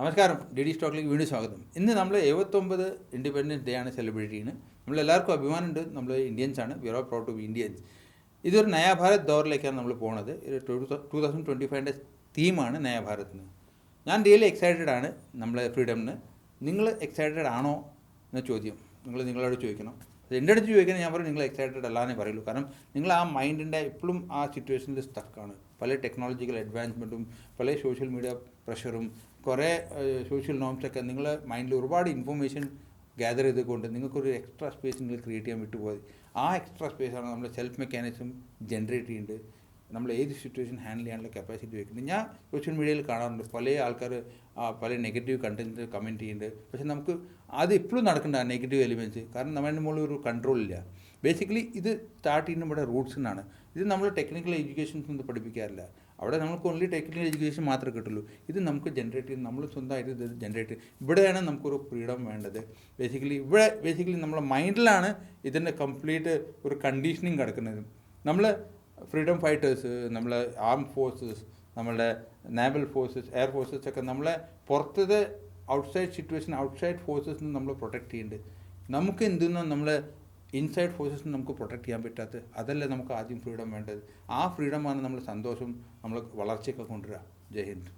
നമസ്കാരം. D D സ്റ്റോക്കിലേക്ക് വീണ്ടും സ്വാഗതം. ഇന്ന് നമ്മൾ എഴുപത്തൊമ്പത് ഇൻഡിപെൻഡൻസ് ഡേ ആണ് സെലിബ്രേറ്റ് ചെയ്യുന്നത്. നമ്മളെല്ലാവർക്കും അഭിമാനമുണ്ട്. നമ്മൾ ഇന്ത്യൻസ് ആണ്. We are proud to be Indians ഇതൊരു നയാഭാരത് ദൗറിലേക്കാണ് നമ്മൾ പോണത്. ടു തൗസൻഡ് ട്വന്റി ഫൈവിന്റെ തീമാണ് നയാഭാരത്തിന് ഞാൻ റിയലി എക്സൈറ്റഡ് ആണ് നമ്മളെ ഫ്രീഡമിന് നിങ്ങൾ എക്സൈറ്റഡ് ആണോ എന്ന ചോദ്യം നിങ്ങൾ നിങ്ങളോട് ചോദിക്കണം. എന്റെ അടുത്ത് ചോദിക്കുന്നത് ഞാൻ പറയും നിങ്ങൾ എക്സൈറ്റഡ് അല്ലാന്നേ പറയുള്ളൂ. കാരണം നിങ്ങൾ ആ മൈൻഡിന്റെ ഇപ്പോഴും ആ സിറ്റുവേഷനിൽ സ്റ്റക്കാണ് പല ടെക്നോളജിക്കൽ അഡ്വാൻസ്മെന്റും പല സോഷ്യൽ മീഡിയ പ്രഷറും കുറേ സോഷ്യൽ നോംസൊക്കെ നിങ്ങൾ മൈൻഡിൽ ഒരുപാട് ഇൻഫർമേഷൻ ഗ്യാദർ ചെയ്തുകൊണ്ട് നിങ്ങൾക്കൊരു എക്സ്ട്രാ സ്പേസ് നിങ്ങൾ ക്രിയേറ്റ് ചെയ്യാൻ വിട്ടുപോയി. ആ എക്സ്ട്രാ സ്പേസാണ് നമ്മൾ സെൽഫ് മെക്കാനിസം ജനറേറ്റ് ചെയ്യുന്നുണ്ട് നമ്മൾ ഏത് സിറ്റുവേഷൻ ഹാൻഡിൽ ചെയ്യാനുള്ള കപ്പാസിറ്റി വയ്ക്കുന്നത് ഞാൻ സോഷ്യൽ മീഡിയയിൽ കാണാറുണ്ട്. പല ആൾക്കാർ പല നെഗറ്റീവ് കണ്ടന്റ് കമന്റ് ചെയ്യുന്നുണ്ട്. പക്ഷെ നമുക്ക് അത് ഇപ്പോഴും നടക്കേണ്ട നെഗറ്റീവ് എലിമെന്റ്സ് കാരണം നമ്മുടെ മുകളിൽ ഒരു കൺട്രോൾ ഇല്ല. ബേസിക്കലി ഇത് സ്റ്റാർട്ട് ചെയ്യുന്ന ഇവിടെ റൂട്ട്സ് നിന്നാണ് ഇത് നമ്മൾ ടെക്നിക്കൽ എഡ്യൂക്കേഷൻസ് ഒന്നും പഠിപ്പിക്കാറില്ല. അവിടെ നമുക്ക് ഓൺലി ടെക്നിക്കൽ എഡ്യൂക്കേഷൻ മാത്രമേ കിട്ടുള്ളൂ. ഇത് നമുക്ക് ജനറേറ്റ് ചെയ്യുന്നത് നമ്മൾ സ്വന്തമായിട്ട് ഇത് ജനറേറ്റ് ഇവിടെയാണ് നമുക്കൊരു ഫ്രീഡം വേണ്ടത്. ബേസിക്കലി ഇവിടെ ബേസിക്കലി നമ്മളെ മൈൻഡിലാണ് ഇതിന്റെ കംപ്ലീറ്റ് ഒരു കണ്ടീഷനിങ് കിടക്കുന്നത്. നമ്മൾ ഫ്രീഡം ഫൈറ്റേഴ്സ് നമ്മളെ ആം ഫോഴ്സസ് നമ്മളുടെ നേവൽ ഫോഴ്സസ് എയർ ഫോഴ്സസ് ഒക്കെ നമ്മളെ പുറത്തത് ഔട്ട്സൈഡ് സിറ്റുവേഷൻ ഔട്ട്സൈഡ് ഫോഴ്സസ് നമ്മൾ പ്രൊട്ടക്റ്റ് ചെയ്യുന്നുണ്ട് നമുക്ക് എന്തെന്നോ നമ്മളെ ഇൻസൈഡ് ഫോഴ്സസ് നമുക്ക് പ്രൊട്ടക്റ്റ് ചെയ്യാൻ പറ്റാത്ത അതല്ലേ നമുക്ക് ആദ്യം ഫ്രീഡം വേണ്ടത്? ആ ഫ്രീഡമാണ് നമ്മൾ സന്തോഷം നമ്മൾ വളർച്ചയൊക്കെ കൊണ്ടുവരിക ജയ് ഹിന്ദ്.